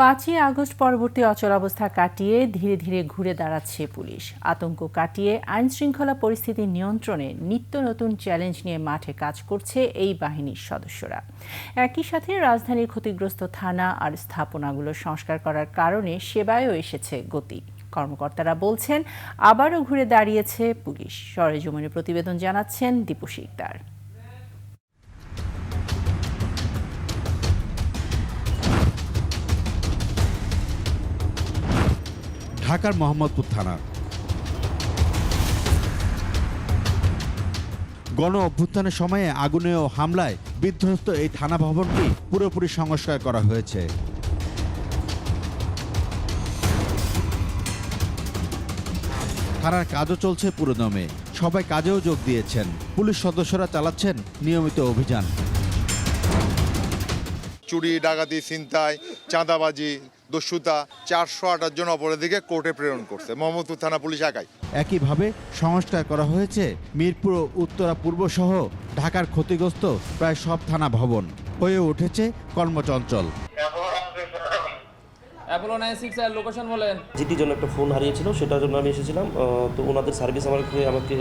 পাঁচই আগস্ট পরবর্তী অচলাবস্থা কাটিয়ে ধীরে ধীরে ঘুরে দাঁড়াচ্ছে পুলিশ। আতঙ্ক কাটিয়ে আইন শৃঙ্খলা পরিস্থিতি নিয়ন্ত্রণে নিত্য নতুন চ্যালেঞ্জ নিয়ে মাঠে কাজ করছে এই বাহিনীর সদস্যরা। একই সাথে রাজধানীর ক্ষতিগ্রস্ত থানা আর স্থাপনাগুলো সংস্কার করার কারণে সেবায়ও এসেছে গতি। কর্মকর্তারা বলছেন, আবারও ঘুরে দাঁড়িয়েছে পুলিশ। সরেজমিনে প্রতিবেদন জানাচ্ছেন দীপু শিকদার। ঢাকার মোহাম্মদপুর থানা গণ অভ্যুত্থানের সময়ে আগুনে ও হামলায় বিধ্বস্ত এই থানা ভবনটি পুরোপুরি সংস্কার করা হয়েছে। থানার কাজও চলছে পুরোদমে। সবাই কাজেও যোগ দিয়েছেন। পুলিশ সদস্যরা চালাচ্ছেন নিয়মিত অভিযান। চুরি, ডাকাতি, ছিনতাই, চাঁদাবাজি দস্যুতা চারশো আটাশ জন অপরাধীকে কোর্টে প্রেরণ করছে। মোহাম্মদপুর থানা পুলিশ একাই। একইভাবে সংস্কার করা হয়েছে মিরপুর ও উত্তরা পূর্ব সহ ঢাকার ক্ষতিগ্রস্ত প্রায় সব থানা ভবন। হয়ে উঠেছে কর্মচঞ্চল। অ্যাপোলো নাইন সিক্স আর লোকেশন বলেন। জিটির জন্য একটা ফোন হারিয়েছিল সেটার জন্য আমি এসেছিলাম। তো ওনাদের সার্ভিস আমাকে আমাকে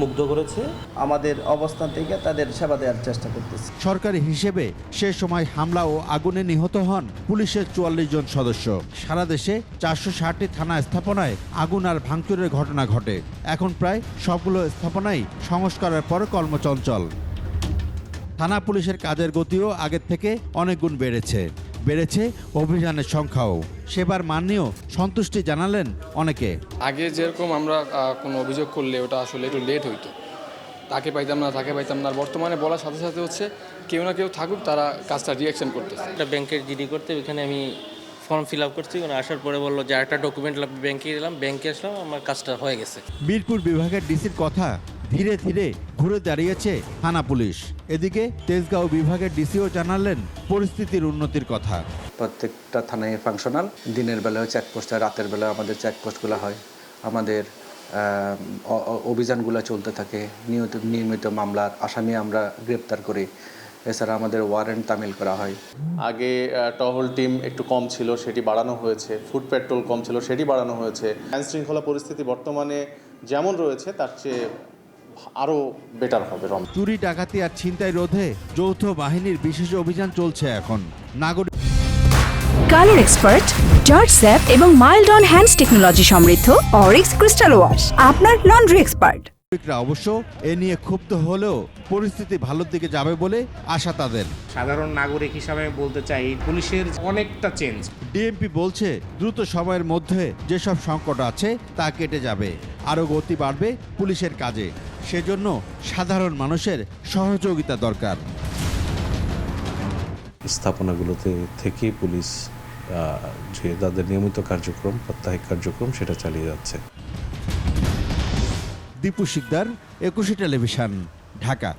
মুগ্ধ করেছে। আমাদের অবস্থান থেকে তাদের সেবা দেওয়ার চেষ্টা করতেছি। সরকারি হিসেবে সে সময় হামলা ও আগুনে নিহত হন পুলিশের চুয়াল্লিশ জন সদস্য। সারা দেশে চারশো ষাটটি থানা স্থাপনায় আগুন আর ভাঙচুরের ঘটনা ঘটে। এখন প্রায় সবগুলো স্থাপনাই সংস্কারের পর কর্মচঞ্চল। থানা পুলিশের কাজের গতিও আগের থেকে অনেক গুণ বেড়েছে। বেড়েছে অভিযানের সংখ্যাও। সেবার মান নিয়েও সন্তুষ্টি জানালেন অনেকে। আগে যেরকম আমরা কোনো অভিযোগ করলে ওটা আসলে একটু লেট হইতো। তাকে পাইতাম না তাকে পাইতাম না। বর্তমানে বলার সাথে সাথে হচ্ছে কেউ না কেউ থাকুক তারা কাজটা রিয়াকশন করতেছে। একটা ব্যাংকের জিডি করতে ওইখানে আমি ফর্ম ফিল আপ করছি। ওখানে আসার পরে বলল যে একটা ডকুমেন্ট লাগবে ব্যাংকে এলাম ব্যাংকে আসলাম আমার কাজটা হয়ে গেছে। বীরপুর বিভাগের ডিসির কথা ধীরে ধীরে ঘুরে দাঁড়িয়েছে থানা পুলিশ। এদিকে তেজগাঁও বিভাগের ডিসিও জানালেন পরিস্থিতির উন্নতির কথা। প্রত্যেকটা থানায় ফাংশনাল দিনের বেলায় চেকপোস্ট হয় রাতের বেলা আমাদের চেকপোস্টগুলো হয়। আমাদের অভিযানগুলো চলতে থাকে। নিয়মিত নিয়মিত মামলার আসামি আমরা গ্রেপ্তার করি। এছাড়া আমাদের ওয়ারেন্ট তামিল করা হয়। আগে টহল টিম একটু কম ছিল সেটি বাড়ানো হয়েছে। ফুড পেট্রোল কম ছিল সেটি বাড়ানো হয়েছে। আইন শৃঙ্খলা পরিস্থিতি বর্তমানে যেমন রয়েছে তার চেয়ে আরও বেটার হবে রম চুরি ডাকাতি আর ছিনতাই রোধে যৌথ বাহিনীর বিশেষ অভিযান চলছে এখন। নাগরিক কালার এক্সপার্ট জর্জ স্যাপ এবং মাইল্ড অন হ্যান্ডস টেকনোলজি সমৃদ্ধ অরিক্স ক্রিস্টাল ওয়াশ আপনার লন্ড্রি এক্সপার্ট। নাগরিকরা অবশ্য এ নিয়ে ক্ষুব্ধ হলেও পরিস্থিতি ভালোর দিকে যাবে বলে আশা তাদের। সাধারণ নাগরিক হিসাবে আমি বলতে চাই পুলিশের অনেকটা চেঞ্জ ডিএমপি বলছে দ্রুত সময়ের মধ্যে যেসব সংকট আছে তা কেটে যাবে। আরও গতি বাড়বে পুলিশের কাজে। সেজন্য সাধারণ মানুষের সহযোগিতা দরকার। স্থাপনাগুলোতে থেকে পুলিশ যে তাদের নিয়মিত কার্যক্রম প্রাত্যহিক কার্যক্রম সেটা চালিয়ে যাচ্ছে। দীপু শিকদার একুশে টেলিভিশন ঢাকা।